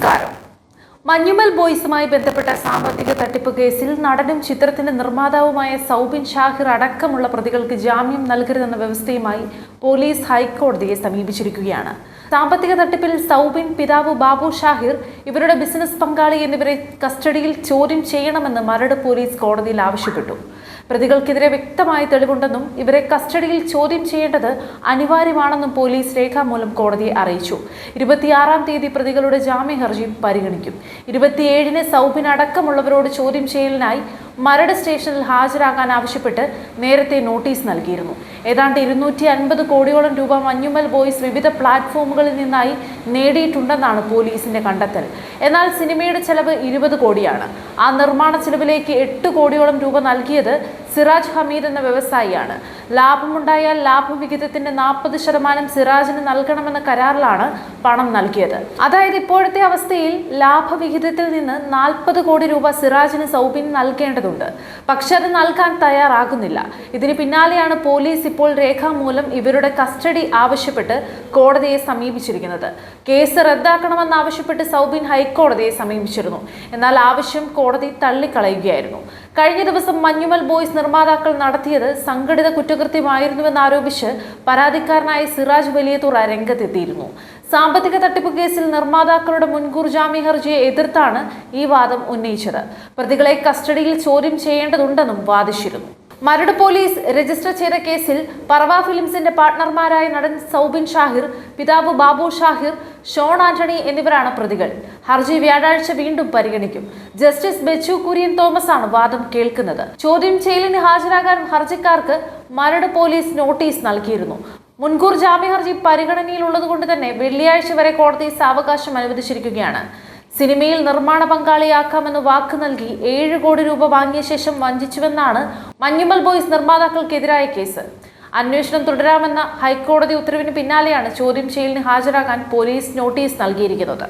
നമസ്കാരം മഞ്ഞുമൽ ബോയ്സുമായി ബന്ധപ്പെട്ട സാമ്പത്തിക തട്ടിപ്പ് കേസിൽ നടനും ചിത്രത്തിന്റെ നിർമ്മാതാവുമായ സൗബിൻ ഷാഹിർ അടക്കമുള്ള പ്രതികൾക്ക് ജാമ്യം നൽകരുതെന്ന വ്യവസ്ഥയുമായി പോലീസ് ഹൈക്കോടതിയെ സമീപിച്ചിരിക്കുകയാണ്. സാമ്പത്തിക തട്ടിപ്പിൽ സൗബിൻ പിതാവ് ബാബു ഷാഹിർ ഇവരുടെ ബിസിനസ് പങ്കാളി എന്നിവരെ കസ്റ്റഡിയിൽ ചോദ്യം ചെയ്യണമെന്ന് മരട് പോലീസ് കോടതിയിൽ ആവശ്യപ്പെട്ടു. പ്രതികൾക്കെതിരെ വ്യക്തമായ തെളിവുണ്ടെന്നും ഇവരെ കസ്റ്റഡിയിൽ ചോദ്യം ചെയ്യേണ്ടത് അനിവാര്യമാണെന്നും പോലീസ് രേഖാമൂലം കോടതിയെ അറിയിച്ചു. ഇരുപത്തിയാറാം തീയതി പ്രതികളുടെ ജാമ്യ ഹർജി പരിഗണിക്കും. ഇരുപത്തിയേഴിന് സൗബിൻ അടക്കമുള്ളവരോട് ചോദ്യം ചെയ്യലിനായി മരട് സ്റ്റേഷനിൽ ഹാജരാകാൻ ആവശ്യപ്പെട്ട് നേരത്തെ നോട്ടീസ് നൽകിയിരുന്നു. ഏതാണ്ട് ഇരുന്നൂറ്റി അൻപത് കോടിയോളം രൂപ മഞ്ഞുമൽ ബോയ്സ് വിവിധ പ്ലാറ്റ്ഫോമുകളിൽ നിന്നായി നേടിയിട്ടുണ്ടെന്നാണ് പോലീസിന്റെ കണ്ടെത്തൽ. എന്നാൽ സിനിമയുടെ ചെലവ് ഇരുപത് കോടിയാണ്. ആ നിർമ്മാണ ചെലവിലേക്ക് എട്ട് കോടിയോളം രൂപ നൽകിയത് സിറാജ് ഹമീദ് എന്ന വ്യവസായിയാണ്. ലാഭമുണ്ടായാൽ ലാഭവിഹിതത്തിന്റെ നാൽപ്പത് ശതമാനം സിറാജിന് നൽകണമെന്ന കരാറിലാണ് പണം നൽകിയത്. അതായത് ഇപ്പോഴത്തെ അവസ്ഥയിൽ ലാഭവിഹിതത്തിൽ നിന്ന് നാൽപ്പത് കോടി രൂപ സിറാജിന് സൗബിൻ നൽകേണ്ടതുണ്ട്. പക്ഷെ അത് നൽകാൻ തയ്യാറാകുന്നില്ല. ഇതിന് പിന്നാലെയാണ് പോലീസ് ഇപ്പോൾ രേഖാമൂലം ഇവരുടെ കസ്റ്റഡി ആവശ്യപ്പെട്ട് കോടതിയെ സമീപിച്ചിരിക്കുന്നത്. കേസ് റദ്ദാക്കണമെന്നാവശ്യപ്പെട്ട് സൗബിൻ ഹൈക്കോടതിയെ സമീപിച്ചിരുന്നു. എന്നാൽ ആവശ്യം കോടതി തള്ളിക്കളയുകയായിരുന്നു. കഴിഞ്ഞ ദിവസം മഞ്ഞുമൽ ബോയ്സ് നിർമ്മാതാക്കൾ നടത്തിയത് സംഘടിത കുറ്റകൃത്യമായിരുന്നുവെന്നാരോപിച്ച് പരാതിക്കാരനായ സിറാജ് വലിയതുറ രംഗത്തെത്തിയിരുന്നു. സാമ്പത്തിക തട്ടിപ്പ് കേസിൽ നിർമ്മാതാക്കളുടെ മുൻകൂർ ജാമ്യ ഹർജിയെ എതിർത്താണ് ഈ വാദം ഉന്നയിച്ചത്. പ്രതികളെ കസ്റ്റഡിയിൽ ചോദ്യം ചെയ്യേണ്ടതുണ്ടെന്നും വാദിച്ചിരുന്നു. മരട് പോലീസ് രജിസ്റ്റർ ചെയ്ത കേസിൽ പറവ ഫിലിംസിന്റെ പാർട്ട്ണർമാരായ നടൻ സൗബിൻ ഷാഹിർ പിതാവ് ബാബു ഷാഹിർ ഷോൺ ആന്റണി എന്നിവരാണ് പ്രതികൾ. ഹർജി വ്യാഴാഴ്ച വീണ്ടും പരിഗണിക്കും. ജസ്റ്റിസ് ബെച്ചു കുര്യൻ തോമസ് ആണ് വാദം കേൾക്കുന്നത്. ചോദ്യം ചെയ്യലിന് ഹാജരാകാൻ ഹർജിക്കാർക്ക് മരട് പോലീസ് നോട്ടീസ് നൽകിയിരുന്നു. മുൻകൂർ ജാമ്യ ഹർജി പരിഗണനയിലുള്ളതുകൊണ്ട് തന്നെ വെള്ളിയാഴ്ച വരെ കോടതി സാവകാശം അനുവദിച്ചിരിക്കുകയാണ്. സിനിമയിൽ നിർമ്മാണ പങ്കാളിയാക്കാമെന്ന് വാക്ക് നൽകി ഏഴ് കോടി രൂപ വാങ്ങിയ ശേഷം വഞ്ചിച്ചുവെന്നാണ് മഞ്ഞുമൽ ബോയ്സ് നിർമ്മാതാക്കൾക്കെതിരായ കേസ്. അന്വേഷണം തുടരാമെന്ന ഹൈക്കോടതി ഉത്തരവിന് പിന്നാലെയാണ് ചോദ്യം ചെയ്യലിന് ഹാജരാകാൻ പോലീസ് നോട്ടീസ് നൽകിയിരിക്കുന്നത്.